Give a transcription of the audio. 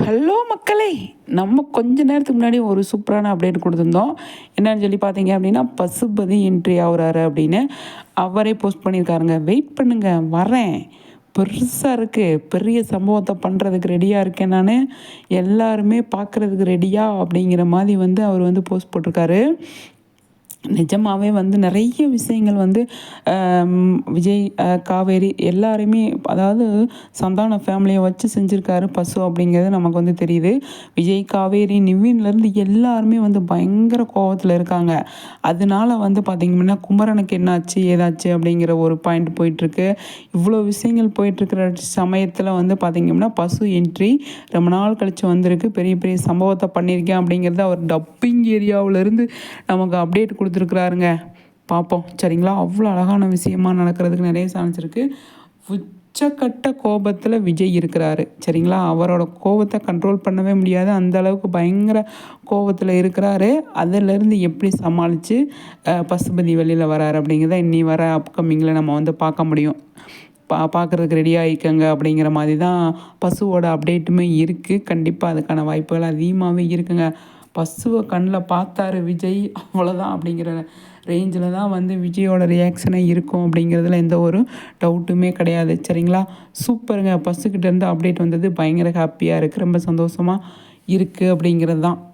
Hello மக்களே நம்ம கொஞ்ச நேரத்துக்கு முன்னாடி ஒரு சூப்பரான அப்டேட் கொடுத்துருந்தோம். என்னன்னு சொல்லி பார்த்தீங்க அப்படின்னா பசுபதி என்ட்ரி ஆகுறாரு அப்படின்னு அவரே போஸ்ட் பண்ணியிருக்காருங்க. வெயிட் பண்ணுங்க வரேன். பெருசாக இருக்குது பெரிய சம்பவத்தை பண்ணுறதுக்கு ரெடியாக இருக்கேன் நான். எல்லாருமே பார்க்குறதுக்கு ரெடியா அப்படிங்கிற மாதிரி வந்து அவர் வந்து போஸ்ட் போட்டிருக்காரு. நிஜமாகவே வந்து நிறைய விஷயங்கள் வந்து விஜய் காவேரி எல்லாருமே அதாவது சந்தான ஃபேமிலியை வச்சு செஞ்சுருக்காரு பசு அப்படிங்கிறது நமக்கு வந்து தெரியுது. விஜய் காவேரி நிவின்லேருந்து எல்லாருமே வந்து பயங்கர கோபத்தில் இருக்காங்க. அதனால வந்து பார்த்திங்கன்னா குமரனுக்கு என்னாச்சு ஏதாச்சு அப்படிங்கிற ஒரு பாயிண்ட் போயிட்டுருக்கு. இவ்வளோ விஷயங்கள் போயிட்டுருக்கிற சமயத்தில் வந்து பார்த்திங்கன்னா பசு என்ட்ரி ரொம்ப நாள் கழித்து வந்திருக்கு. பெரிய பெரிய சம்பவத்தை பண்ணியிருக்கேன் அப்படிங்கிறத அவர் டப்பிங் ஏரியாவிலேருந்து நமக்கு அப்டேட் கொடுத்து கொடுத்துருக்குறாருங்க. பார்ப்போம் சரிங்களா? அவ்வளோ அழகான விஷயமா நடக்கிறதுக்கு நிறைய சான்ஸ் இருக்குது உச்சக்கட்ட கோபத்தில் விஜய் இருக்கிறாரு. சரிங்களா? அவரோட கோபத்தை கண்ட்ரோல் பண்ணவே முடியாது. அந்த அளவுக்கு பயங்கர கோபத்தில் இருக்கிறாரு. அதிலிருந்து எப்படி சமாளித்து பசுபதி வெளியில் வராரு அப்படிங்கிறத இன்னி வர அப்கமிங்கில் நம்ம வந்து பார்க்க முடியும். பா பார்க்குறதுக்கு ரெடி ஆகிக்கங்க அப்படிங்கிற மாதிரி தான் பசுவோட அப்டேட்டுமே இருக்குது கண்டிப்பாக அதுக்கான வாய்ப்புகள் அதிகமாகவே இருக்குங்க. பசுவை கண்ணில் பார்த்தாரு விஜய் அவ்வளோதான் அப்படிங்கிற ரேஞ்சில் தான் வந்து விஜயோட ரியாக்ஷனே இருக்கும் அப்படிங்கிறதுல எந்த ஒரு டவுட்டுமே கிடையாது. சரிங்களா? சூப்பருங்க பஸ்ஸுக்கிட்டேருந்து அப்டேட் வந்தது. பயங்கர ஹாப்பியாக இருக்குது ரொம்ப சந்தோஷமாக இருக்குது அப்படிங்கிறது தான்.